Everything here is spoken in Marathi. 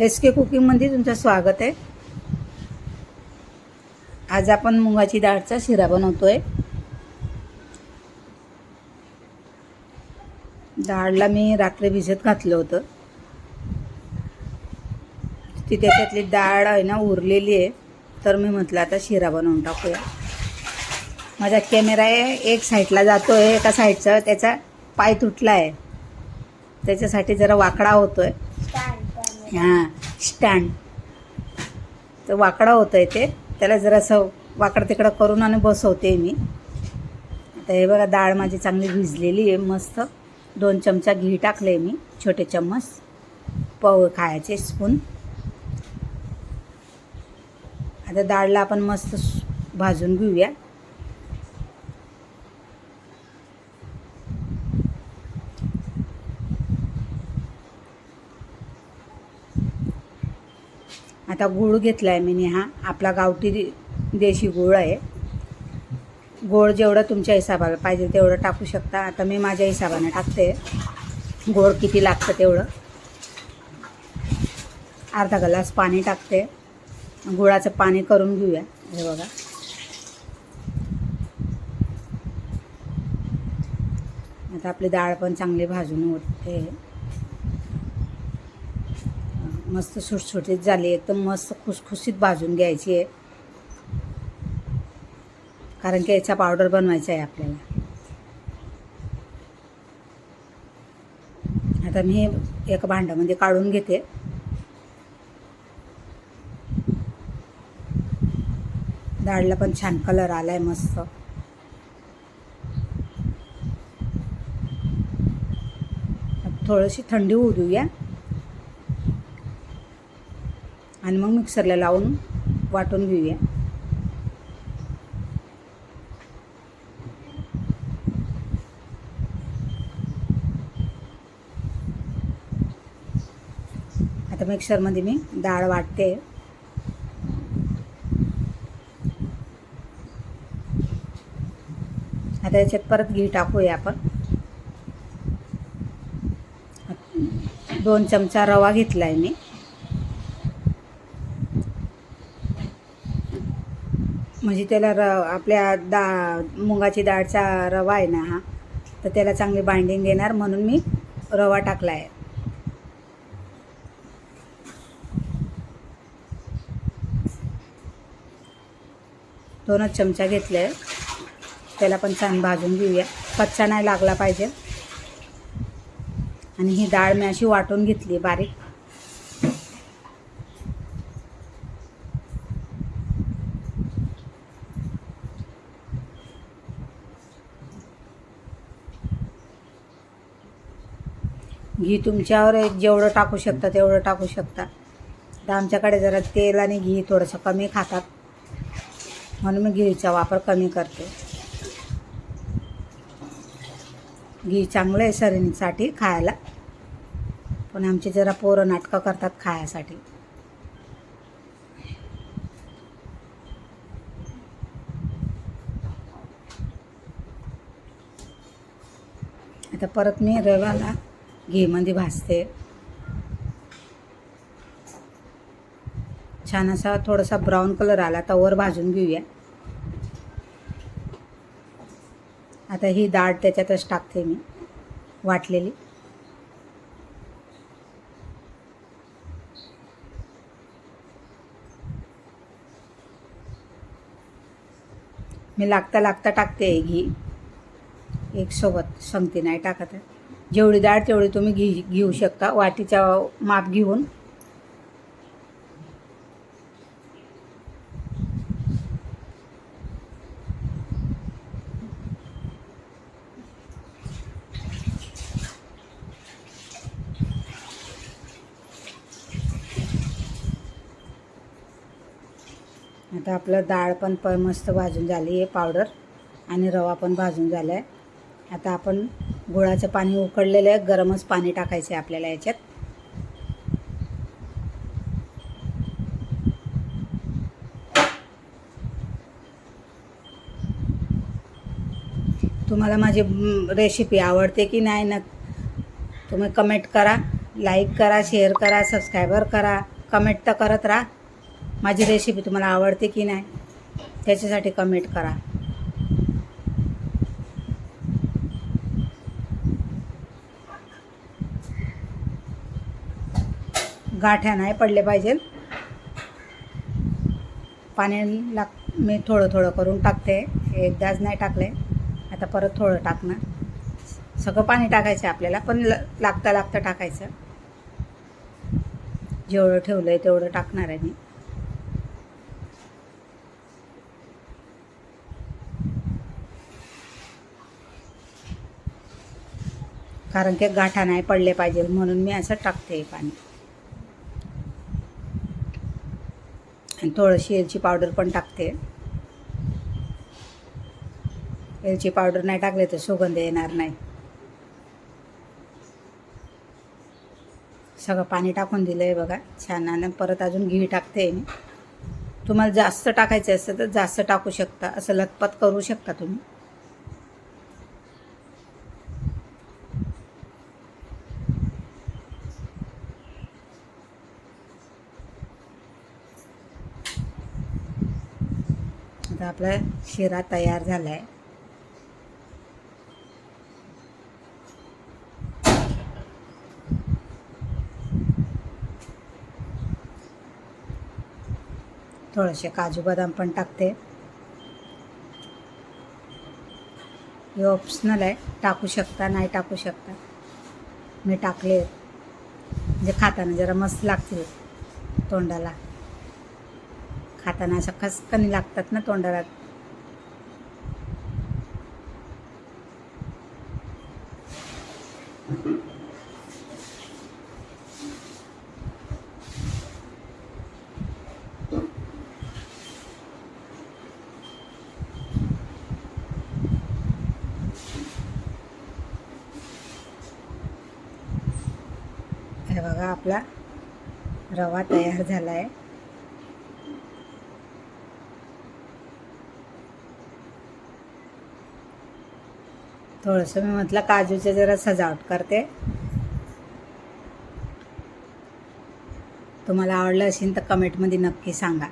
एस के कुकिंगमध्ये तुमचं स्वागत आहे. आज आपण मुगाची डाळचा शिरा बनवतो आहे डाळला मी रात्री भिजत घातलं होतं. ती त्याच्यातली डाळ आहे ना उरलेली आहे. तर मी म्हटलं आता शिरा बनवून टाकूया. माझा कॅमेरा आहे एक साईडला जातो आहे एका साईडचा त्याचा पाय तुटला आहे त्याच्यासाठी जरा वाकडा होतो आहे हां स्टँड तर वाकडा होतं आहे ते. त्याला जरासं वाकडं तिकडं करून आणि बसवते मी. आता हे बघा डाळ माझी चांगली भिजलेली आहे मस्त. दोन चमचा घी टाकले मी छोटे चम्मच. पव खायचे स्पून आता डाळला आपण मस्त भाजून घेऊया. आता गूळ घेतला आहे मी हा आपला गावठी दे- देशी गूळ आहे. गोड जेवढं तुमच्या हिसाबाला पाहिजे तेवढं टाकू शकता. आता मी माझ्या हिसाबाने टाकते. गोड किती लागतं तेवढं. अर्धा ग्लास पाणी टाकते. गुळाचं पाणी करून घेऊया. हे बघा. आता आपली डाळ पण चांगली भाजून उठते मस्त सुटसुटीत झाली एकदम मस्त खुसखुशीत भाजून घ्यायची. आहे कारण की याचा पावडर बनवायचा आहे आपल्याला. आता मी हे एका भांड्यामध्ये काढून घेते. डाळला पण छान कलर आलाय मस्त. थोडीशी थंडी होऊ देऊया. आणि मग मिक्सरला लावून वाटून घेऊया. आता मिक्सरमध्ये मी डाळ वाटते. आता याच्यात परत घी टाकूया आपण. दोन चमचा रवा घेतला आहे मी. म्हणजे त्याला र आपल्या दा मुगाची डाळचा रवा आहे ना हा तर त्याला चांगली बाइंडिंग देणार म्हणून मी रवा टाकला आहे. दोनच चमचा घेतले. आहे त्याला पण छान भाजून घेऊया. कच्चा नाही लागला पाहिजे. आणि ही डाळ मी अशी वाटून घेतली बारीक. घी तुमच्यावर जेवढं टाकू शकता तेवढं टाकू शकता. तर आमच्याकडे जरा तेल आणि घी थोडंसं कमी खातात. म्हणून मी घीचा वापर कमी करते. घी चांगलं आहे शरीरसाठी खायला. पण आमचे जरा पोरं नाटकं करतात खायासाठी. आता परत मी रव्याला घीमध्ये भाजते. छान असा थोडासा ब्राऊन कलर आला तवर वर भाजून घेऊया. आता ही डाळ त्याच्यातच टाकते मी वाटलेली. मी लागता लागता टाकते हे घी. एक सोबत संगती नाही टाकत आहे. जेवढी डाळ तेवढी तुम्ही घी घेऊ शकता. वाटीचा माप घेऊन. आता आपलं डाळ पण प मस्त भाजून झाली आहे पावडर. आणि रवा पण भाजून झाला आहे आता आपण गुळाचं पाणी उकडलेलं आहे. गरमच पाणी टाकायचं आहे आपल्याला याच्यात. तुम्हाला माझी रेसिपी आवडते की नाही न तुम्ही कमेंट करा लाईक करा शेअर करा सबस्क्रायबर करा कमेंट तर करत राहा. माझी रेसिपी तुम्हाला आवडते की नाही त्याच्यासाठी कमेंट करा. गाठ्या नाही पडले पाहिजे पाणी लाग मी थोडं थोडं करून टाकते. एकदाच नाही टाकले. आता परत थोडं टाकणार. सगळं पाणी टाकायचं आहे आपल्याला पण ल लागता लागता टाकायचं. जेवढं ठेवलं आहे तेवढं टाकणार आहे मी. कारण की गाठा नाही पडले पाहिजे म्हणून मी असं टाकते हे पाणी. आणि थोडीशी एलची पावडर पण टाकते. एलची पावडर नाही टाकले तर सुगंध येणार नाही. सगळं पाणी टाकून दिलं आहे बघा छान. आणि परत अजून घी टाकते मी. तुम्हाला जास्त टाकायचं असेल तर जास्त टाकू शकता. असं लतपत करू शकता तुम्ही. आता आपला शिरा तयार झाला आहे थोडेसे काजू बदाम पण टाकते. हे ऑप्शनल आहे. टाकू शकता नाही टाकू शकता. मी टाकले. म्हणजे खाताना जरा मस्त लागतील तोंडाला. खाताना अशा खसखनी लागतात ना तोंडाला. हे बघा आपला रवा तयार झाला आहे थोडंसं मी म्हटलं काजूचे जरा सजावट करते. तुम्हाला आवडलं असेल तर कमेंटमध्ये नक्की सांगा.